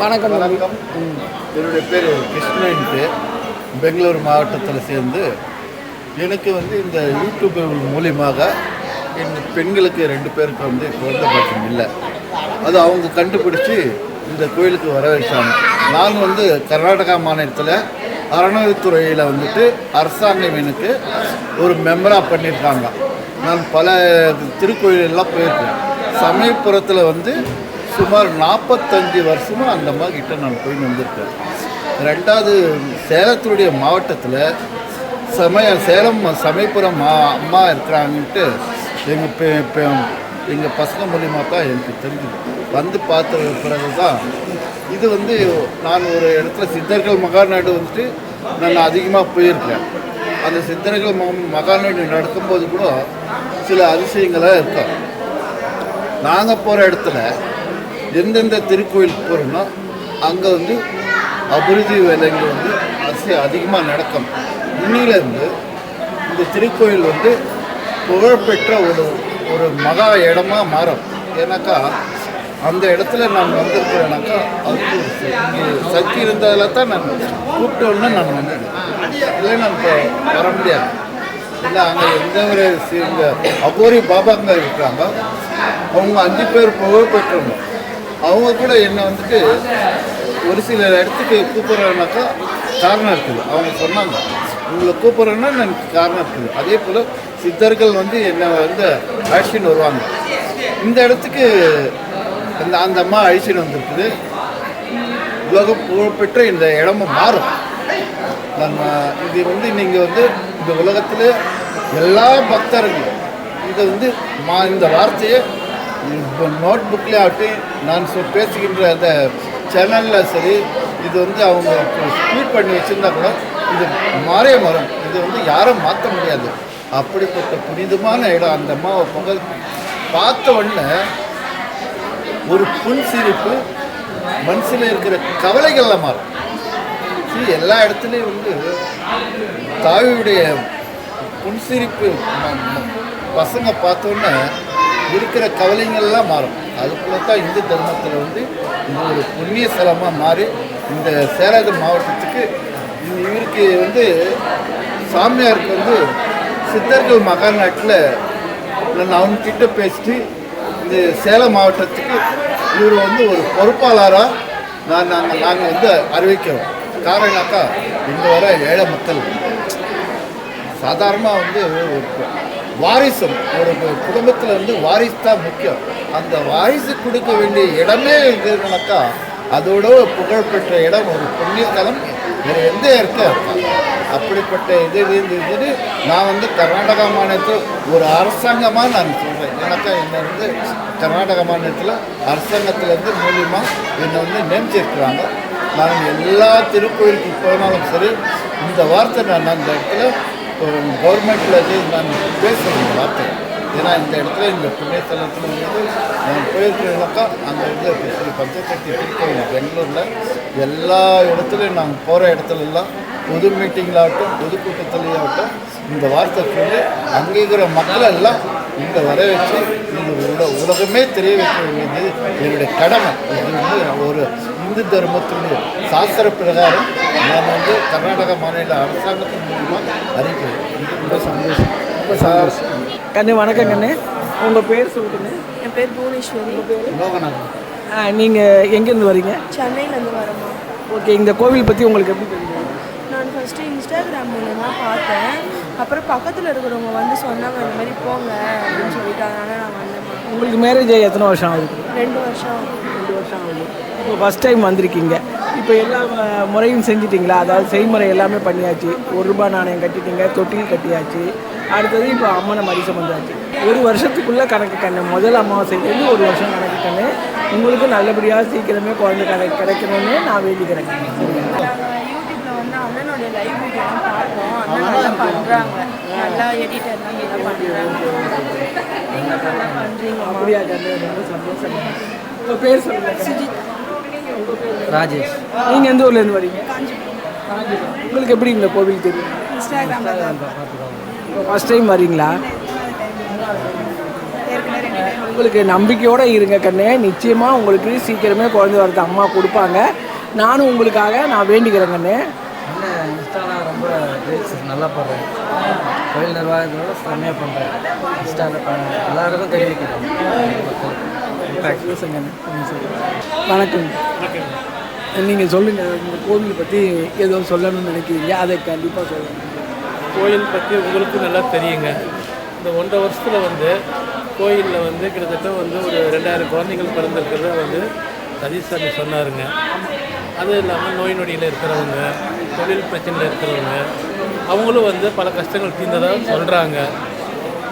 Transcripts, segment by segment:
வணக்கம். வணக்கம். என்னுடைய பேர் கிருஷ்ணன்ட்டு. பெங்களூர் மாவட்டத்தில் சேர்ந்து எனக்கு வந்து இந்த யூடியூப் மூலியமாக என் பெண்களுக்கு ரெண்டு பேருக்கு வந்து குழந்தை பாக்கியம் இல்லை. அது அவங்க கண்டுபிடிச்சி இந்த கோயிலுக்கு வர வச்சாங்க நான் வந்து கர்நாடகா மாநிலத்தில் அறநிலைத்துறையில் வந்துட்டு அரசாங்கம் எனக்கு ஒரு மெம்பராக பண்ணியிருக்காங்க. நான் பல திருக்கோயிலெல்லாம் போயிருக்கேன். சமயபுரத்தில் வந்து சுமார் நாற்பத்தஞ்சு வருஷமாக அந்த அம்மா கிட்ட நான் போய் வந்திருக்கேன். ரெண்டாவது சேலத்தினுடைய மாவட்டத்தில் சமய சேலம் சமயபுரம் மா அம்மா இருக்கிறாங்கன்ட்டு எங்கள் எங்கள் பசங்க மூலியமாக தான் எனக்கு தெரிஞ்சு வந்து பார்த்த பிறகு தான் இது வந்து நான் ஒரு இடத்துல சித்தர்கள் மகாநாடு வந்துட்டு நான் அதிகமாக போயிருக்கேன். அந்த சித்தர்கள் ம மகாநாடு நடக்கும்போது கூட சில அதிசயங்களாக இருக்கும். நாங்கள் போகிற இடத்துல எந்தெந்த திருக்கோயிலுக்கு போகிறோன்னா அங்கே வந்து அபிவிருத்தி வேலைகள் வந்து அசி அதிகமாக நடக்கும். இன்னிலேருந்து இந்த திருக்கோயில் வந்து புகழ்பெற்ற ஒரு ஒரு மகா இடமா மாறும். ஏன்னாக்கா அந்த இடத்துல நான் வந்திருக்கிறேனாக்கா அதுக்கு சக்தி இருந்ததில் தான் நான் கூப்பிட்டோன்னு நான் வந்தேன். இல்லை நான் இப்போ வர முடியாது. இல்லை அங்கே எந்த ஒரு சி- அபோரி பாபாங்க இருக்கிறாங்க அவங்க அஞ்சு பேர் புகழ்பெற்றவங்க. அவங்க கூட என்னை வந்துட்டு ஒரு சில இடத்துக்கு கூப்பிட்றேன்னாக்கா காரணம் இருக்குது. அவங்க சொன்னாங்க உங்களை கூப்பிட்றேன்னா எனக்கு காரணம் இருக்குது. அதே போல் சித்தர்கள் வந்து என்னை வந்து அழைச்சின்னு வருவாங்க. இந்த இடத்துக்கு அந்த அந்த அம்மா அழிச்சின்னு வந்திருக்குது. உலகம் புகழ்பெற்ற இந்த இடமும் மாறும். நம்ம இது வந்து நீங்கள் வந்து இந்த உலகத்தில் எல்லா பக்தர்களும் இதை வந்து மா இந்த வார்த்தையை நோட் புக்கில் ஆகட்டும் நான் சொ பேசுகின்ற அந்த சேனலில் சரி இது வந்து அவங்க ஸ்பீட் பண்ணி வச்சுருந்தா கூட இது மாறே மாறும். இது வந்து யாரும் மாற்ற முடியாது. அப்படிப்பட்ட புனிதமான இடம் அந்த அம்மாவை பொங்கல் பார்த்த உடனே ஒரு புன் சிரிப்பு மனசில் இருக்கிற கவலைகள்லாம் மாறும். எல்லா இடத்துலையும் வந்து தாயுடைய புன்சிரிப்பு பசங்க பார்த்தோன்னே இருக்கிற கவலைங்கள்லாம் மாறும். அதுக்குள்ள தான் இந்து தர்மத்தில் வந்து இது ஒரு புண்ணிய ஸ்தலமாக மாறி இந்த சேலம் மாவட்டத்துக்கு இவருக்கு வந்து சாமியாருக்கு வந்து சித்தர்கள் மகாநாட்டில் நான் அவன்கிட்ட பேசிட்டு இந்த சேலம் மாவட்டத்துக்கு இவர் வந்து ஒரு பொறுப்பாளராக நான் நாங்கள் நாங்கள் வந்து அறிவிக்கிறோம். காரணம்னாக்கா இங்கே வர ஏழை மக்கள் சாதாரணமாக வந்து ஒரு வாரிசம். ஒரு குடும்பத்தில் வந்து வாரிசு தான் முக்கியம். அந்த வாரிசு கொடுக்க வேண்டிய இடமே இருக்குனாக்கா அதோட புகழ்பெற்ற இடம் ஒரு புண்ணியஸ்தலம். வேறு எந்த இடத்துல அப்படிப்பட்ட இது இருந்துட்டு நான் வந்து கர்நாடகா மாநிலத்தில் ஒரு அரசாங்கமாக நான் சொல்கிறேன் எனக்கா என்னை வந்து கர்நாடக மாநிலத்தில் அரசாங்கத்திலேருந்து மூலியமாக என்னை வந்து நியமிச்சிருக்கிறாங்க. நான் எல்லா திருக்கோயிலுக்கு போனாலும் சரி இந்த வார்த்தை நான் அந்த இடத்துல கவர்மெண்ட்டில் நான் பேசுகிறேன் இந்த வார்த்தை. ஏன்னா இந்த இடத்துல இந்த புண்ணியத்தலத்தில் வந்து நான் போயிருக்கிறேன்னாக்கா அங்கே வந்து ஸ்ரீ பஞ்சசக்தி திருக்கோயில் பெங்களூரில் எல்லா இடத்துலையும் நாங்கள் போகிற இடத்துலலாம் எல்லாம் பொது மீட்டிங்லாகட்டும் பொதுக்கூட்டத்திலேயாகட்டும் இந்த வார்த்தை சொல்லி அங்கே இருக்கிற மக்களெல்லாம் இங்கே வர வச்சு இந்த உல உலகமே தெரிய வைக்க வேண்டியது என்னுடைய கடமை. இது வந்து ஒரு இந்து தர்மத்தினுடைய சாஸ்திர பிரகாரம் நான் வந்து கர்நாடக மாநில அரசாங்கத்தின் மூலமாக அறிவிக்கிறேன் இது ரொம்ப சந்தோஷம். ரொம்ப சந்தோஷம். கண்ணு வணக்கம் கண்ணு. உங்கள் பேர் சொல்லுங்க. என் பேர் புவனேஸ்வரி. லோகநாதன். நீங்கள் எங்கேருந்து வரீங்க? சென்னையிலேருந்து வரேம்மா. ஓகே இந்த கோவில் பற்றி உங்களுக்கு எப்படி தெரியும்? நான் ஃபஸ்ட்டு இன்ஸ்டாகிராம் மூலமாக பார்த்தேன். அப்புறம் பக்கத்தில் இருக்கிறவங்க வந்து சொன்னாங்க இந்த மாதிரி போங்க அப்படின்னு சொல்லிட்டு அதனால நான் வந்தேம்மா. உங்களுக்கு மேரேஜ் ஆகி எத்தனை வருஷம் ஆகுது? ரெண்டு வருஷம் ரெண்டு வருஷம் ஆகுது. ஃபஸ்ட் டைம் வந்திருக்கீங்க. இப்போ எல்லா முறையும் செஞ்சிட்டிங்களா? அதாவது செய்முறை எல்லாமே பண்ணியாச்சு. ஒரு ரூபாய் நாணயம் கட்டிட்டீங்க தொட்டில் கட்டியாச்சு. அடுத்தது இப்போ அம்மனை மரிசம் வந்தாச்சு ஒரு வருஷத்துக்குள்ளே கணக்கு கண்ணு முதல் அமாவாசைலேருந்து ஒரு வருஷம் கணக்கு கண்ணு. உங்களுக்கு நல்லபடியாக சீக்கிரமே குழந்தை கிடை கிடைக்கணும்னு நான் வேண்டிக்கிறேன். யூடியூப்பில் வந்து அண்ணனுடைய லைவ் வீடியோலாம் பார்த்தோம் அண்ணன் நல்லா பண்ணுறாங்க நல்லா எடிட்டர்லாம் நல்லா பண்ணுறாங்க நீங்கள் நல்லா பண்ணுறீங்கம்மா அப்படியா கண்ணு? ரொம்ப சந்தோஷம். பேர் சொல்லுங்கள் ராஜேஷ். நீங்கள் எந்த ஊர்லேருந்து வரீங்க? காஞ்சிபுரம். உங்களுக்கு எப்படி இந்த கோவில் தெரியும்? இன்ஸ்டாகிராமில் தான் ஃபஸ்ட் டைம் வரீங்களா? உங்களுக்கு நம்பிக்கையோடு இருங்க கண்ணே. நிச்சயமாக உங்களுக்கு சீக்கிரமே குழந்தை வரது அம்மா கொடுப்பாங்க. நானும் உங்களுக்காக நான் வேண்டிக்கிறேன் கண்ணே. இன்ஸ்டாலாம் ரொம்ப ரீல்ஸ் நல்லா போடுறேன். கோயில் நிர்வாகத்தோட செம்மையாக பண்ணுறேன் இன்ஸ்டாவில் எல்லாருக்கும் தெரிவிக்கிறேன். வணக்கம். நீங்கள் சொல்லுங்கள் இந்த கோவில் பற்றி ஏதோ சொல்லணும்னு நினைக்கிறீங்க அதை கண்டிப்பாக சொல்லுங்கள் கோயில் பற்றி உங்களுக்கு நல்லா தெரியுங்க. இந்த ஒன்றரை வருஷத்தில் வந்து கோயிலில் வந்து கிட்டத்தட்ட வந்து ஒரு ரெண்டாயிரம் குழந்தைகள் பிறந்திருக்கிறத வந்து சதீஷாமி சொன்னாருங்க. அது இல்லாமல் நோய் நொடியில் இருக்கிறவங்க தொழில் பிரச்சனையில் இருக்கிறவங்க அவங்களும் வந்து பல கஷ்டங்கள் தீர்ந்ததாக சொல்கிறாங்க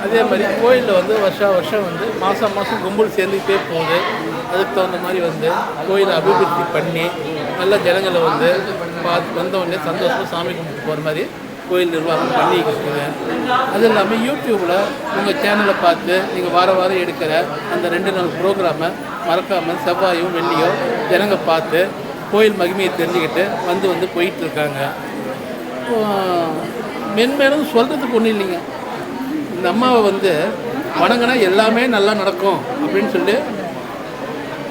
அதே மாதிரி கோயிலில் வந்து வருஷா வருஷம் வந்து மாதம் மாதம் கும்பல் சேர்ந்துக்கிட்டே போகுது. அதுக்கு தகுந்த மாதிரி வந்து கோயிலை அபிவிருத்தி பண்ணி நல்ல ஜனங்களை வந்து பார்த்து வந்தவுடனே சந்தோஷமாக சாமி கும்பிட்டு போகிற மாதிரி கோயில் நிர்வாகம் பண்ணிக்கிட்டு இருக்குங்க அது இல்லாமல் யூடியூப்பில் உங்கள் சேனலை பார்த்து நீங்கள் வார வாரம் எடுக்கிற அந்த ரெண்டு நாள் ப்ரோக்ராமை மறக்காமல் செவ்வாயும் வெள்ளியோ ஜனங்க பார்த்து கோயில் மகிமையை தெரிஞ்சுக்கிட்டு வந்து வந்து போயிட்டு இருக்காங்க. மென்மேலும் சொல்கிறதுக்கு ஒன்றும் இல்லைங்க. இந்த அம்மாவை வந்து வணங்கினா எல்லாமே நல்லா நடக்கும் அப்படின்னு சொல்லி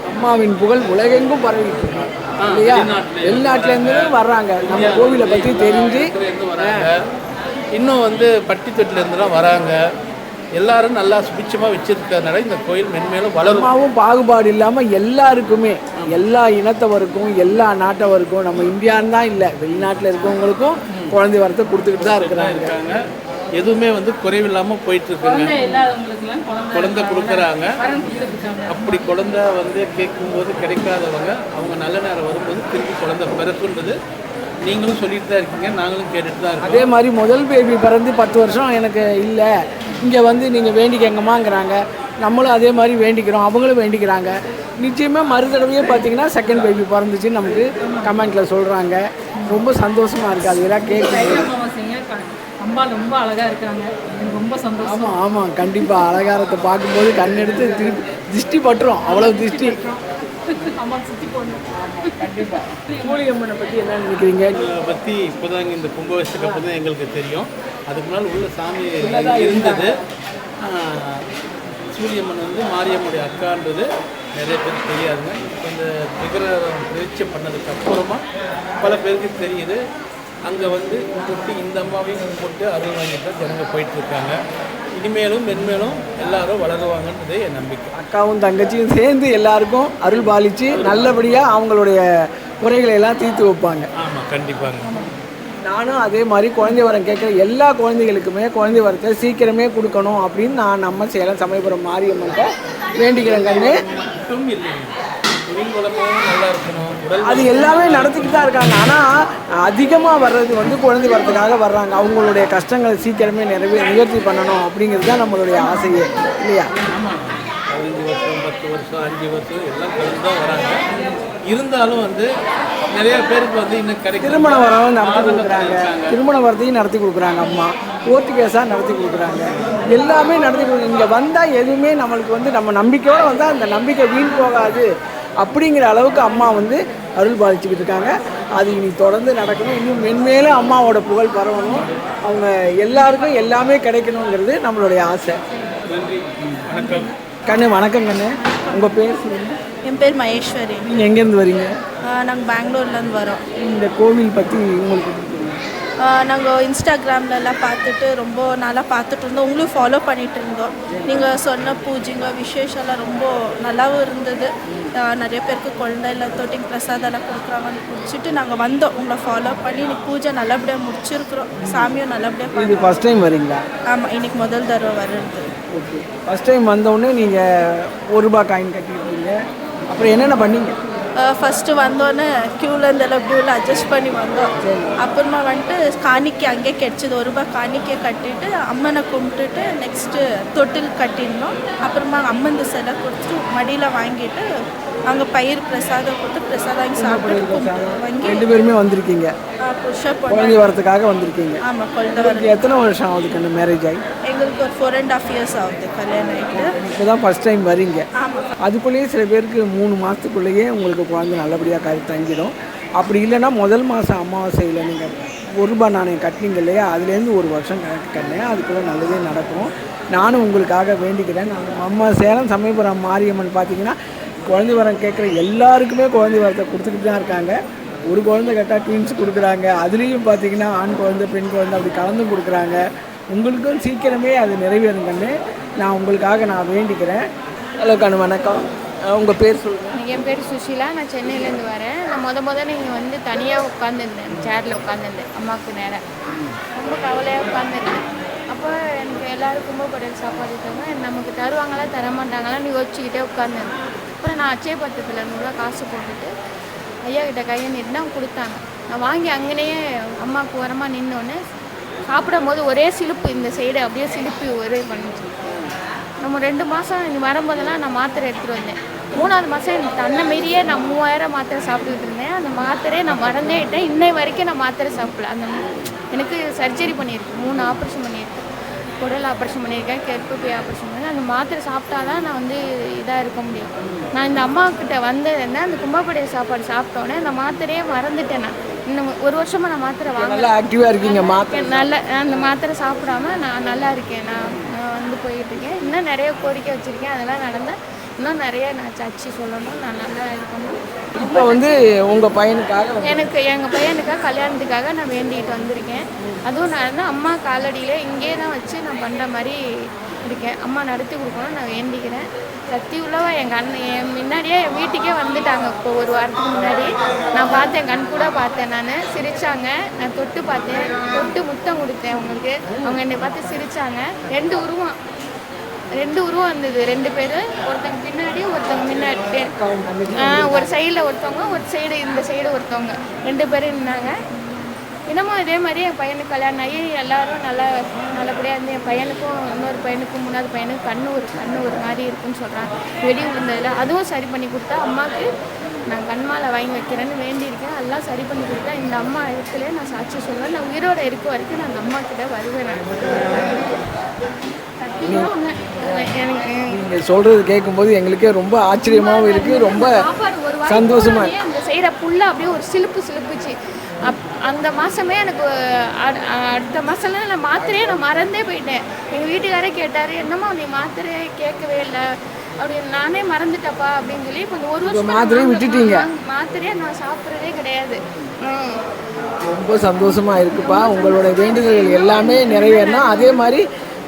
அம்மாவின் புகழ் உலகெங்கும் பரவிட்டு இருக்கு. இல்லையா? வெளிநாட்டுல வெளிநாட்டிலேருந்து வர்றாங்க. நம்ம கோவிலை பற்றி தெரிஞ்சு. இன்னும் வந்து பட்டி தொட்டிலேருந்துலாம் வராங்க. எல்லாரும் நல்லா சுபிச்சமாக வச்சிருக்கறதுனால இந்த கோயில் மென்மேலும் வளரும். அம்மாவும் பாகுபாடு இல்லாமல் எல்லாருக்குமே எல்லா இனத்தவருக்கும் எல்லா நாட்டவருக்கும் நம்ம இந்தியான்னு தான் இல்லை வெளிநாட்டில் இருக்கவங்களுக்கும் குழந்தை வரத்தை கொடுத்துக்கிட்டு தான் இருக்கிறாங்க. இருக்காங்க. எதுவுமே வந்து குறைவில்லாமல் போயிட்டு இருக்குங்க குழந்தை கொடுக்குறாங்க. அப்படி குழந்தை வந்து கேட்கும்போது கிடைக்காதவங்க அவங்க நல்ல நேரம் வரும்போது திருப்பி குழந்தை பிறக்குன்றது நீங்களும் சொல்லிட்டு தான் இருக்கீங்க நாங்களும் கேட்டுட்டு தான் இருக்கோம். அதே மாதிரி முதல் பேபி பிறந்து பத்து வருஷம் எனக்கு இல்லை. இங்கே வந்து நீங்கள் வேண்டிக்கங்கம்மாங்கிறாங்க. நம்மளும் அதே மாதிரி வேண்டிக்கிறோம் அவங்களும் வேண்டிக்கிறாங்க. நிச்சயமாக மறு தடவையே பார்த்தீங்கன்னா செகண்ட் பேபி பிறந்துச்சுன்னு நமக்கு கமெண்ட்டில் சொல்கிறாங்க ரொம்ப சந்தோஷமாக இருக்குது அது எல்லாம் கேட்கும்போது அமாவாசைங்க க- அம்மா ரொம்ப அழகா இருக்காங்க எனக்கு ரொம்ப சந்தோஷம். ஆமாம் ஆமாம் கண்டிப்பாக அலங்காரத்தை பார்க்கும்போது கண்ணெடுத்து திருப்பி திருஷ்டி பட்டுரும். அவ்வளோ திருஷ்டி அம்மா சுத்தி போடணும். மூலிகம்மனை பற்றி என்ன நினைக்கிறீங்க? பற்றி இப்போதாங்க இந்த கும்பாபிஷேகம் அப்போ தான் எங்களுக்கு தெரியும். அதுக்கு முன்னால் உள்ள சாமி இருந்தது. சூரியம்மன் வந்து மாரியம்மனுடைய அக்கான்றது நிறைய பேருக்கு தெரியாதுங்க. இப்போ இந்த விக்கிரகம் பிரதிச்சை பண்ணதுக்கு அப்புறமா பல பேருக்கு தெரியுது. அங்கே வந்து கும்பிட்டு இந்த அம்மாவையும் கும்பிட்டு அருள் வாங்கிட்டு ஜனங்க போயிட்டு இருக்காங்க. இனிமேலும் மென்மேலும் எல்லாரும் வளருவாங்கன்றது என் நம்பிக்கை. அக்காவும் தங்கச்சியும் சேர்ந்து எல்லாருக்கும் அருள் பாலித்து நல்லபடியாக அவங்களுடைய குறைகளை எல்லாம் தீர்த்து வைப்பாங்க. ஆமாம் கண்டிப்பாங்க. நானும் அதே மாதிரி குழந்தை வரம் கேட்குற எல்லா குழந்தைகளுக்குமே குழந்தை வரத்தை சீக்கிரமே கொடுக்கணும் அப்படின்னு நான் நம்ம சேலம் சமயபுரம் மாரியம்மன்ட்ட வளமும் நல்லா இருக்கணும். அது எல்லாமே நடத்திக்கிட்டு தான் இருக்காங்க. ஆனால் அதிகமாக வர்றது வந்து குழந்தை வரத்துக்காக வர்றாங்க. அவங்களுடைய கஷ்டங்களை சீக்கிரமே நிறைவே நிவர்த்தி பண்ணணும் அப்படிங்கிறது தான் நம்மளுடைய ஆசையே இல்லையா? பதினஞ்சு வருஷம் பத்து வருஷம் அஞ்சு வருஷம் எல்லாம் கலந்து தான் வராங்க. இருந்தாலும் வந்து நிறைய பேருக்கு வந்து இன்னும் கிடைக்கும் திருமண வரம் நடத்தி கொடுக்குறாங்க. திருமண வரத்தையும் நடத்தி கொடுக்குறாங்க அம்மா. கோர்ட்டு கேஸாக நடத்தி கொடுக்குறாங்க. எல்லாமே நடத்தி கொடுக்குறாங்க. இங்கே வந்தால் எதுவுமே நம்மளுக்கு வந்து நம்ம நம்பிக்கையோடு வந்தால் அந்த நம்பிக்கை வீண் போகாது. அப்படிங்கிற அளவுக்கு அம்மா வந்து அருள் பாலிச்சுக்கிட்டு இருக்காங்க. அது இனி தொடர்ந்து நடக்கணும். இன்னும் மென்மேலும் அம்மாவோட புகழ் பரவணும். அவங்க எல்லாருக்கும் எல்லாமே கிடைக்கணுங்கிறது நம்மளுடைய ஆசை. கண்ணு வணக்கம் கண்ணு. உங்கள் பேர் என் பேர் மகேஸ்வரி. நீங்கள் எங்கேருந்து வரீங்க? நாங்கள் பெங்களூர்லேருந்து வரோம். இந்த கோவில் பற்றி உங்களுக்கு? நாங்கள் இன்ஸ்டாகிராம்லலாம் பார்த்துட்டு ரொம்ப நாளாக பார்த்துட்டு இருந்தோம். உங்களையும் ஃபாலோ பண்ணிட்டு இருந்தோம். நீங்கள் சொன்ன பூஜைங்க விசேஷம்லாம் ரொம்ப நல்லாவும் இருந்தது. நிறைய பேருக்கு குழந்தை இல்லை தொட்டிங் பிரசாதம்லாம் கொடுக்குறாங்கன்னு குடிச்சிட்டு நாங்கள் வந்தோம். உங்களை ஃபாலோ பண்ணி இன்னைக்கு பூஜை நல்லபடியாக முடிச்சிருக்கிறோம். சாமியும் நல்லபடியாக இது ஃபஸ்ட் டைம் வரீங்களா? ஆமாம் இன்னைக்கு முதல் தடவை வருது ஓகே ஃபஸ்ட் டைம் வந்தோடனே நீங்கள் ஒரு ரூபா காயின் கட்டியிருக்கீங்க. அப்புறம் என்னென்ன பண்ணீங்க? ஃபஸ்ட்டு வந்தோடனே க்யூலேருந்து எல்லாம் க்யூவில் அட்ஜஸ்ட் பண்ணி வந்தோம். அப்புறமா வந்துட்டு காணிக்கை அங்கேயே கிடச்சிது. ஒரு ரூபாய் காணிக்கை கட்டிட்டு அம்மனை கும்பிட்டுட்டு நெக்ஸ்ட்டு தொட்டில் கட்டியிருந்தோம். அப்புறமா அம்மன் சிலை கொடுத்துட்டு மடியில் வாங்கிட்டு அங்கே பயிர் பிரசாதம் கொடுத்து பிரசாதம் வாங்கி சாப்பிட்டு வாங்கி ரெண்டு பேருமே வந்திருக்கீங்க. குழந்தை வரத்துக்காக வந்திருக்கீங்க. ஆமாம் குழந்தை உங்களுக்கு எத்தனை வருஷம் ஆகுது கண்ணு மேரேஜ் ஆகி? எங்களுக்கு ஒரு ஃபோர் அண்ட் ஆஃப் இயர்ஸ் ஆகுது கல்யாணம் ஆகிட்டு இப்போ தான் ஃபஸ்ட் டைம் வரீங்க அதுக்குள்ளேயே சில பேருக்கு மூணு மாதத்துக்குள்ளேயே உங்களுக்கு குழந்தை நல்லபடியாக கரு தங்கிடும். அப்படி இல்லைன்னா முதல் மாதம் அமாவாசையில் நீங்கள் ஒரு ரூபாய் நாணயம் கட்டினீங்க இல்லையா? அதுலேருந்து ஒரு வருஷம் கணக்கு கட்டினேன். அதுக்குள்ளே நல்லதே நடக்கும். நானும் உங்களுக்காக வேண்டிக்கிறேன். நான் அம்மா சேலம் சமயபுரம் மாரியம்மன் பார்த்தீங்கன்னா குழந்தை வரம் கேட்குற எல்லாருக்குமே குழந்தை வரத்தை கொடுத்துக்கிட்டு தான் இருக்காங்க. ஒரு குழந்தை கேட்டால் ட்வின்ஸ் கொடுக்குறாங்க. அதுலேயும் பார்த்தீங்கன்னா ஆண் குழந்தை பெண் குழந்தை அப்படி கலந்து கொடுக்குறாங்க. உங்களுக்கும் சீக்கிரமே அது நிறைவேறும் கண்ணு நான் உங்களுக்காக நான் வேண்டிக்கிறேன். ஹலோ கண்ணு வணக்கம். உங்கள் பேர் சொல்லுங்கள் என் பேர் சுஷீலா. நான் சென்னையிலேருந்து வரேன். நான் முத முதல்ல நீங்கள் வந்து தனியாக உட்காந்துருந்தேன் சேரில் உட்காந்துருந்தேன் அம்மாவுக்கு நேரம் ரொம்ப கவலையாக உட்காந்துருந்தேன் அப்போ எனக்கு எல்லோரும் கும்பப்படையில் சாப்பாடு தருவாங்க. நமக்கு தருவாங்களா தர மாட்டாங்களான்னு யோசிச்சுக்கிட்டே உட்காந்துருந்தேன் அப்புறம் நான் அச்சய பத்திரத்தில் நூறுரூவா காசு போட்டுட்டு ஐயா கிட்ட கையை நீட்டு தான் கொடுத்தாங்க. நான் வாங்கி அங்கேயே அம்மாவுக்கு உரமாக நின்னோன்னே சாப்பிடும் போது ஒரே சிலுப்பு. இந்த சைடு அப்படியே சிலுப்பி ஒரே பண்ணிச்சு. நம்ம ரெண்டு மாதம் இங்கே வரும்போதெல்லாம் நான் மாத்திரை எடுத்துகிட்டு வந்தேன். மூணாவது மாதம் எனக்கு தன்னை மீறியே நான் மூவாயிரம் மாத்திரை சாப்பிட்டுட்டு இருந்தேன். அந்த மாத்திரையை நான் மறந்தேட்டேன் இன்னை வரைக்கும் நான் மாத்திரை சாப்பிடல. அந்த எனக்கு சர்ஜரி பண்ணியிருக்கு. மூணு ஆப்ரேஷன் பண்ணியிருக்கேன் குடல் ஆப்ரேஷன் பண்ணியிருக்கேன். கெற்பப்பை ஆப்ரேஷன் பண்ணியிருக்கேன் அந்த மாத்திரை சாப்பிட்டா தான் நான் வந்து இதாக இருக்க முடியும். நான் இந்த அம்மா கிட்ட வந்திருந்தேன் அந்த கும்பப்படைய சாப்பாடு சாப்பிட்டோன்னே அந்த மாத்திரையே மறந்துட்டேன் நான். இன்னும் ஒரு வருஷமாக நான் மாத்திரை வாங்க நல்லா ஆக்டிவாக இருக்கீங்க மாத்த நல்ல அந்த மாத்திரை சாப்பிடாம நான் நல்லா இருக்கேன். நான் நான் வந்து போயிட்டு இருக்கேன் இன்னும் நிறைய கோரிக்கை வச்சுருக்கேன். அதெல்லாம் நடந்தால் இன்னும் நிறைய நான் சர்ச்சை சொல்லணும் நான் நல்லா இது பண்ணணும். இப்போ வந்து உங்கள் பையனுக்காக எனக்கு எங்கள் பையனுக்காக கல்யாணத்துக்காக நான் வேண்டிட்டு வந்திருக்கேன். அதுவும் நான் வந்து அம்மா காலடியில் இங்கே தான் வச்சு நான் பண்ணுற மாதிரி இருக்கேன் அம்மா நடத்தி கொடுக்கணும் நான் வேண்டிக்கிறேன். சக்தி உள்ளவா எங்கள் அண்ணன் என் முன்னாடியே என் வீட்டுக்கே வந்துட்டாங்க. இப்போ ஒரு வாரத்துக்கு முன்னாடி. நான் பார்த்தேன் கண் கூட பார்த்தேன் நான். சிரித்தாங்க நான் தொட்டு பார்த்தேன். தொட்டு முத்தம் கொடுத்தேன் அவங்களுக்கு. அவங்க என்னை பார்த்து சிரித்தாங்க ரெண்டு உருவம். ரெண்டு உருவம் இருந்தது. ரெண்டு பேர். ஒருத்தங்க பின்னாடி ஒருத்தங்க முன்னாடி. ஆ, ஒரு சைடில் ஒருத்தவங்க ஒரு சைடு இந்த சைடு ஒருத்தவங்க. ரெண்டு பேரும் இருந்தாங்க இன்னமும் இதே மாதிரி என் பையனுக்கு கல்யாணம் ஆகி எல்லாரும் நல்லா நல்லபடியாக இருந்து என் பையனுக்கும் இன்னொரு பையனுக்கும் மூணாவது பையனுக்கு கண்ணு ஒரு கண்ணு ஒரு மாதிரி இருக்குன்னு சொல்கிறாங்க வெடி விழுந்ததில் அதுவும் சரி பண்ணி கொடுத்தா அம்மாவுக்கு நான் கண்மாலை வாங்கி வைக்கிறேன்னு வேண்டியிருக்கேன். எல்லாம் சரி பண்ணி கொடுத்தா இந்த அம்மா இடத்துல நான் சாட்சி சொல்லுவேன் நான் உயிரோட இருக்க வரைக்கும் நான் அந்த அம்மா கிட்ட வருவேன் நீங்கள் சொல்கிறது கேட்கும்போது எங்களுக்கே ரொம்ப ஆச்சரியமாகவும் இருக்குது ரொம்ப சந்தோஷமா அந்த சைடை ஃபுல்லாக அப்படியே ஒரு சிலுப்பு சிலுப்புச்சு. அப் அந்த மாதமே எனக்கு அடுத்த மாதம்லாம் நான் மாத்திரையே நான் மறந்தே போயிட்டேன். எங்கள் வீட்டுக்காரே கேட்டார் என்னம்மா நீ மாத்திரையே கேட்கவே இல்லை. அப்படி நானே மறந்துட்டப்பா அப்படின்னு சொல்லி இப்போ ஒரு வருஷம் மாத்திரையை விட்டுட்டீங்க? மாத்திரையே நான் சாப்பிட்றதே கிடையாது. ரொம்ப சந்தோஷமாக இருக்குப்பா. உங்களோட வேண்டுதல்கள் எல்லாமே நிறைவேறினா அதே மாதிரி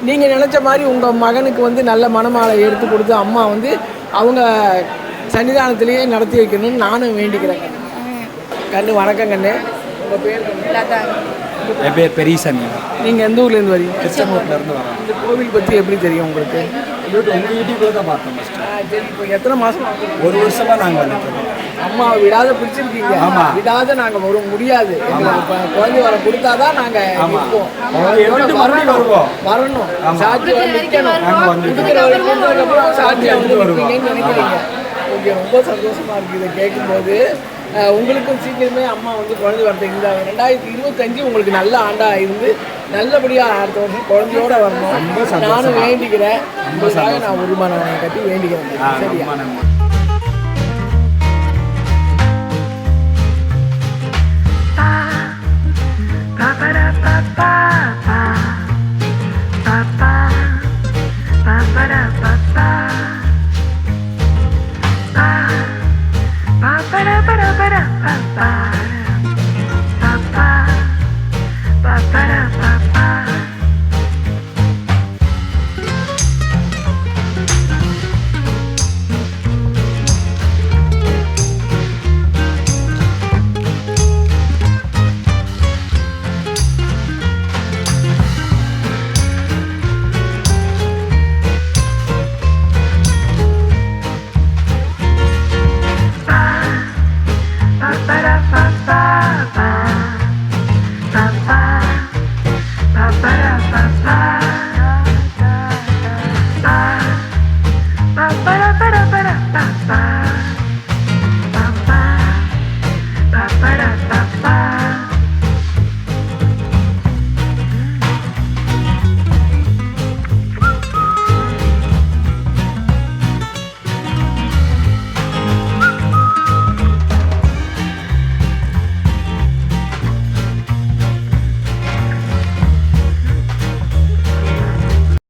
நீங்கள் நினச்ச மாதிரி உங்கள் மகனுக்கு வந்து நல்ல மனமாலை எடுத்து கொடுத்து அம்மா வந்து அவங்க சன்னிதானத்திலேயே நடத்தி வைக்கணும்னு நானும் வேண்டிக்கிறேன். கண்ணு வணக்கம் கண்ணு. உங்கள் பேர் என் பேர் பெரியசாமி. நீங்கள் எந்த ஊர்லேருந்து வரீங்க? கிருஷ்ணமூர்லேருந்து வரேன். இந்த கோவில் பற்றி எப்படி தெரியும் உங்களுக்கு? யூடியூப் உங்கள் யூடியூப்பில் தான் பார்த்தோம் சரி இப்போ எத்தனை மாதம் ஒரு வருஷமாக நாங்கள் வந்துட்டு இருக்கோம். அம்மா விடாத பிடிச்சிருக்கீங்க. ஆமா. விடாத நாங்க வர முடியாது. குழந்தை வர கொடுத்தாதான் நாங்க ஆமா. நிற்போம். அவங்க அதோட எடுத்து மறுபடியும் வரணும். வருவோம். வரணும். ஆமா. சாட்சி வந்து நிக்கணும். நாங்கள் வந்து. நிற்பீங்கன்னு நினைக்கிறீங்க? ஓகே ரொம்ப சந்தோஷமா இருக்கு இதை கேட்கும்போது உங்களுக்கும் சீக்கிரமே அம்மா வந்து குழந்தை வரது இந்த ரெண்டாயிரத்தி இருபத்தஞ்சு உங்களுக்கு நல்ல ஆண்டாக இருந்து நல்லபடியாக அடுத்த வருஷம் குழந்தையோட வரணும். நானும் வேண்டிக்கிறேன். உங்களுக்காக நான் ஒரு கட்டி வேண்டிக்கிறேன். சரியா? Ba